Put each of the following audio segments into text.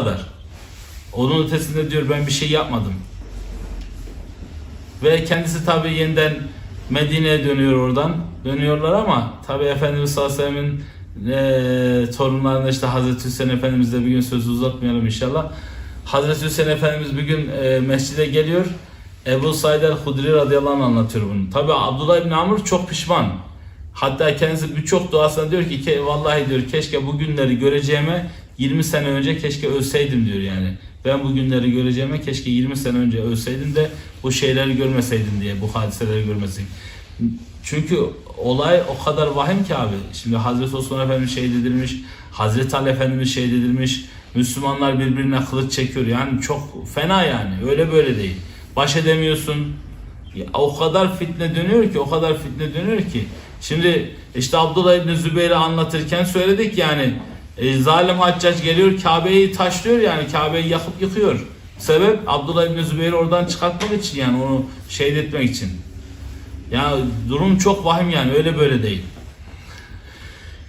kadar. Onun ötesinde diyor ben bir şey yapmadım. Ve kendisi tabi yeniden Medine'ye dönüyor oradan. Dönüyorlar ama tabi Efendimiz sallallahu aleyhi ve sellem'in eee torunlarına işte Hazreti Hüseyin Efendimiz de bir gün sözü uzatmayalım inşallah. Hazreti Hüseyin Efendimiz bir gün eee, mescide geliyor. Ebu Said el-Hudri radıyallahu anh anlatıyor bunu. Tabi Abdullah ibn Amr çok pişman. Hatta kendisi birçok duasında diyor ki "Ke- vallahi diyor keşke bu günleri göreceğime 20 sene önce keşke ölseydim diyor yani. Ben bu günleri göreceğime keşke 20 sene önce ölseydim de bu şeyleri görmeseydim diye bu hadiseleri görmeseydim. Çünkü olay o kadar vahim ki abi. Şimdi Hazreti Osman Efendimiz şehit edilmiş, Hazreti Ali Efendimiz şehit edilmiş, Müslümanlar birbirine kılıç çekiyor. Yani çok fena yani. Öyle böyle değil. Baş edemiyorsun. Ya, o kadar fitne dönüyor ki, o kadar fitne dönüyor ki. Şimdi işte Abdullah İbni Zübeyir'i anlatırken söyledik yani e, zalim haccac geliyor Kabe'yi taşlıyor yani Kabe'yi yakıp yıkıyor. Sebep Abdullah İbni Zübeyir'i oradan çıkartmak için yani onu şehit etmek için. Ya durum çok vahim yani öyle böyle değil.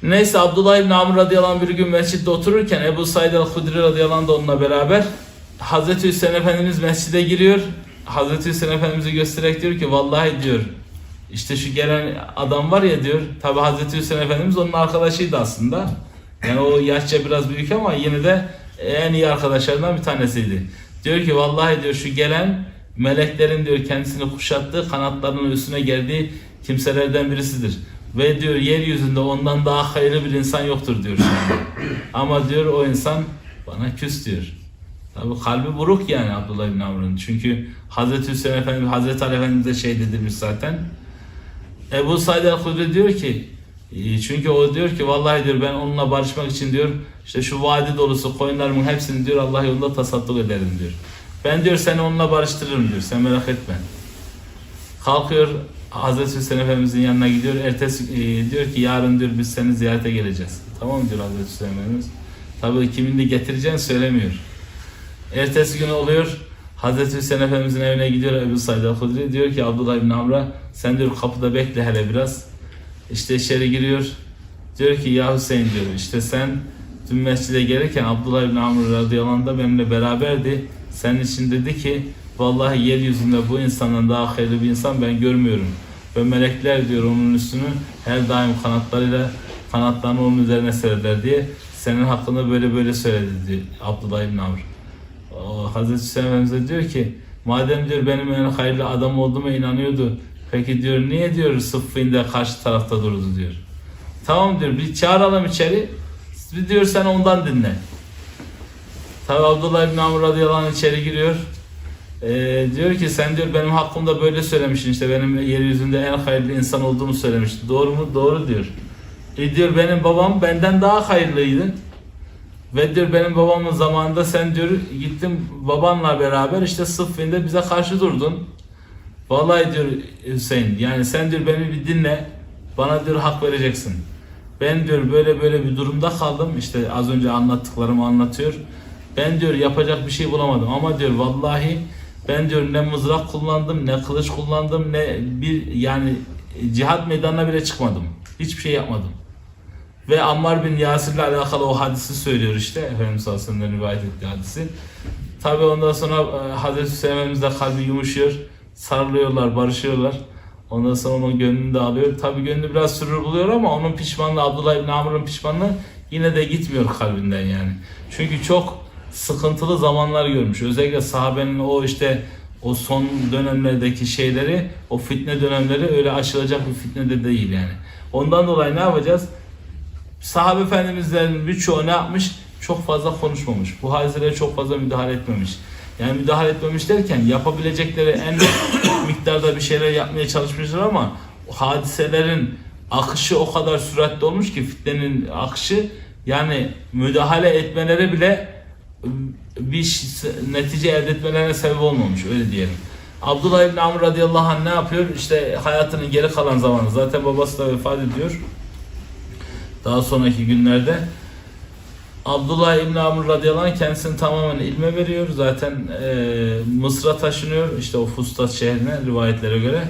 Neyse Abdullah İbni Amr radıyallahu anh bir gün mescitte otururken Ebu Said el-Hudri radıyallahu anh da onunla beraber Hazreti Hüseyin Efendimiz mescide giriyor. Hazreti Hüseyin Efendimiz'i göstererek diyor ki vallahi diyor işte şu gelen adam var ya diyor tabi Hazreti Hüseyin Efendimiz onun arkadaşıydı aslında. Yani o yaşça biraz büyük ama yine de en iyi arkadaşlarından bir tanesiydi. Diyor ki vallahi diyor şu gelen meleklerin diyor kendisini kuşattığı kanatlarının üstüne geldiği kimselerden birisidir. Ve diyor yeryüzünde ondan daha hayırlı bir insan yoktur diyor. Ama diyor o insan bana küs diyor. Tabi kalbi buruk yani Abdullah bin Amr'ın. Çünkü Hazreti Hüseyin Efendimiz, Hazreti Ali Efendimiz de şey dedirmiş zaten. Ebu Said el-Hudri diyor ki çünkü o diyor ki vallahi diyor ben onunla barışmak için diyor işte şu vadi dolusu koyunlarımın hepsini diyor Allah yolunda tasadduk ederim diyor. Ben diyor seni onunla barıştırırım diyor sen merak etme. Kalkıyor Hazreti Hüseyin Efendimizin yanına gidiyor. Ertesi e, diyor ki yarın diyor biz seni ziyarete geleceğiz. Tamam diyor Hazreti Hüseyin Efendimiz. Tabii kiminle getireceğini söylemiyor. Ertesi gün oluyor. Hazreti Hüseyin Efendimizin evine gidiyor Ebu Said el-Hudri. Diyor ki Abdullah ibn Amr'a sen diyor kapıda bekle hele biraz. İşte içeri giriyor. Diyor ki ya Hüseyin diyor işte sen dün mescide gelirken Abdullah ibn Amr radıyallahu anh da benimle beraberdi. Senin için dedi ki vallahi yeryüzünde bu insandan daha hayırlı bir insan ben görmüyorum. Ve melekler diyor onun üstünü her daim kanatlarıyla kanatlarını onun üzerine sererler diye senin hakkında böyle böyle söyledi diyor Abdullah ibn Amr. Hazreti Hüseyin diyor ki madem diyor benim en hayırlı adam olduğuma inanıyordu. Peki diyor niye diyor sıffinde karşı tarafta durdu diyor. Tamam diyor bir çağıralım içeri. Bir diyor sen ondan dinle. Tabi Abdullah İbn Amr radıyallahu anh içeri giriyor. Ee, diyor ki sen diyor benim hakkımda böyle söylemiştin işte benim yeryüzünde en hayırlı insan olduğumu söylemiştin. Doğru mu? Doğru diyor. E diyor benim babam benden daha hayırlıydı. Ve diyor benim babamın zamanında sen diyor gittin babanla beraber işte sıffinde bize karşı durdun. Vallahi diyor Hüseyin yani sen diyor beni bir dinle. Bana diyor hak vereceksin. Ben diyor böyle böyle bir durumda kaldım. İşte az önce anlattıklarımı anlatıyor. Ben diyor yapacak bir şey bulamadım ama diyor vallahi ben diyor ne mızrak kullandım ne kılıç kullandım ne bir yani cihat meydanına bile çıkmadım. Hiçbir şey yapmadım. Ve Ammar bin Yasir'le alakalı o hadisi söylüyor işte. Efendimiz sallallahu aleyhi ve sellem rivayet ettiği hadisi. Tabi ondan sonra e, Hazreti Hüseyin Efendimiz de kalbi yumuşuyor. Sarılıyorlar, barışıyorlar. Ondan sonra onun gönlünü de alıyor. Tabi gönlü biraz sürür buluyor ama onun pişmanlığı, Abdullah İbni Amr'ın pişmanlığı yine de gitmiyor kalbinden yani. Çünkü çok sıkıntılı zamanlar görmüş. Özellikle sahabenin o işte o son dönemlerdeki şeyleri, o fitne dönemleri öyle aşılacak bir fitne de değil yani. Ondan dolayı ne yapacağız? Sahabe efendimizlerin birçoğu ne yapmış? Çok fazla konuşmamış. Bu hadiselere çok fazla müdahale etmemiş. Yani müdahale etmemiş derken yapabilecekleri en miktarda bir şeyler yapmaya çalışmışlar ama hadiselerin akışı o kadar süratli olmuş ki fitnenin akışı yani müdahale etmeleri bile bir ş- netice elde etmelerine sebep olmamış öyle diyelim. Abdullah İbni Amr radıyallahu anh ne yapıyor? İşte hayatının geri kalan zamanı zaten babası da vefat ediyor daha sonraki günlerde Abdullah İbn Amr radıyallahu anh kendisini tamamen ilme veriyor. Zaten e, Mısır'a taşınıyor işte o Fustat şehrine rivayetlere göre.